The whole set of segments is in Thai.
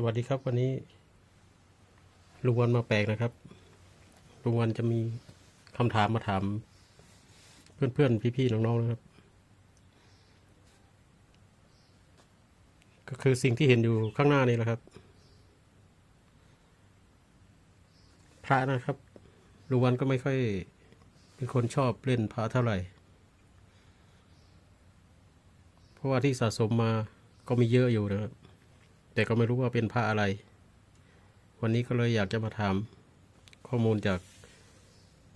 สวัสดีครับวันนี้ลุงวันมาแปลกนะครับลุงวันจะมีคำถามมาถาม เพื่อนๆพี่ๆน้องๆนะครับ ก็คือสิ่งที่เห็นอยู่ข้างหน้านี่แหละครับ พระนะครับลุงวันก็ไม่ค่อย เป็นคนชอบเล่นพระเท่าไหร่ เพราะว่าที่สะสมมาก็มีเยอะอยู่นะครับ แต่ก็ไม่รู้ว่าเป็นพระอะไร วันนี้ก็เลยอยากจะมาถามข้อมูลจาก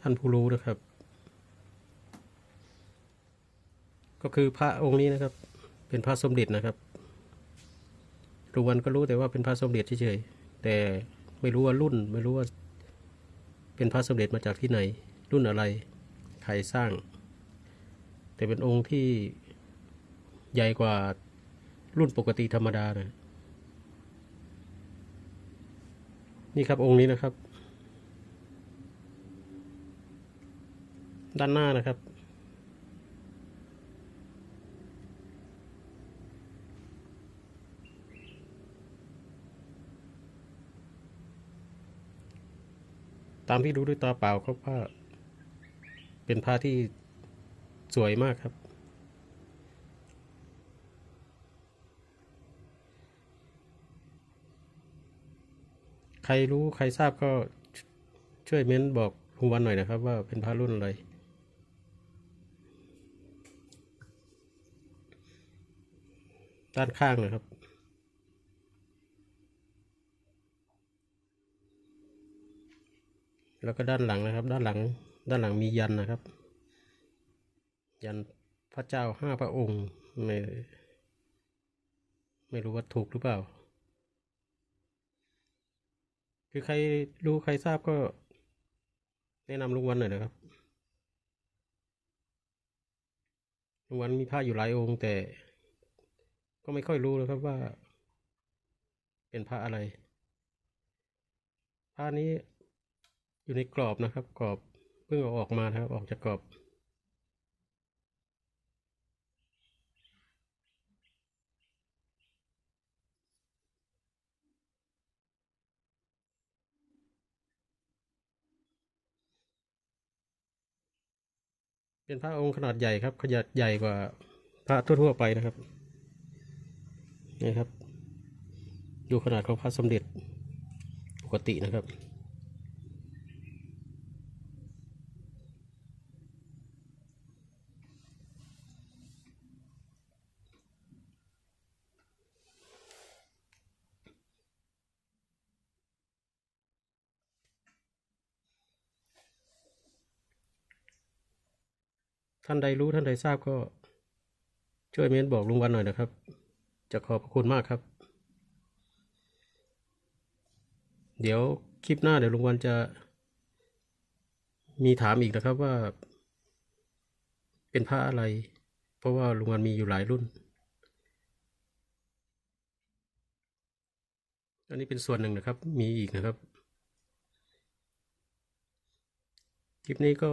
ท่านผู้รู้นะครับ ก็คือพระองค์นี้นะครับ เป็นพระสมเด็จนะครับรุวันก็รู้แต่ว่าเป็นพระสมเด็จเฉยๆแต่ไม่รู้ว่ารุ่น ไม่รู้ว่า เป็นพระสมเด็จมาจากที่ไหน รุ่นอะไรใครสร้าง แต่เป็นองค์ที่ใหญ่กว่ารุ่นปกติธรรมดานะ นี่ครับองค์นี้นะครับ ด้านหน้านะครับ ตามที่ดูด้วยตาเปล่าก็ผ้าเป็นผ้าที่สวยมากครับ ใครรู้ใครทราบก็ช่วยเม้นบอกลุงวันหน่อยนะครับ ว่าเป็นพระรุ่นอะไรด้านข้างนะครับ แล้วก็ด้านหลังนะครับ ด้านหลัง ด้านหลังมียันนะครับ ยันพระเจ้าห้าพระองค์ ไม่ ไม่รู้ว่าถูกหรือเปล่า คือใครรู้ใครทราบก็ แนะนำลุงวันหน่อยนะครับลุงวันมีพระอยู่หลายองค์แต่ ก็ไม่ค่อยรู้นะครับว่า เป็นพระอะไรพระนี้อยู่ในกรอบนะครับ กรอบเพิ่งเอาออกมานะครับ ออกจากกรอบ เป็นพระองค์ขนาดใหญ่ครับ ขนาดใหญ่กว่าพระทั่วๆไปนะครับนี่ครับ ดูขนาดของพระสมเด็จปกตินะครับ ท่านใดรู้ท่านใดทราบก็ช่วยเม้นบอกลุงวันหน่อยนะครับ จะขอบพระคุณมากครับ เดี๋ยวคลิปหน้าเดี๋ยวลุงวันจะมีถามอีกนะครับว่า เป็นพระอะไร เพราะว่าลุงวันมีอยู่หลายรุ่น อันนี้เป็นส่วนหนึ่งนะครับ มีอีกนะครับ คลิปนี้ก็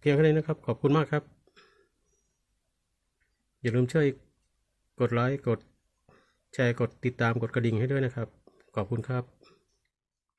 เพียงแค่นี้นะครับ ขอบคุณมากครับ อย่าลืมช่วยกดไลค์กดแชร์กดติดตามกดกระดิ่งให้ด้วยนะครับ ขอบคุณครับ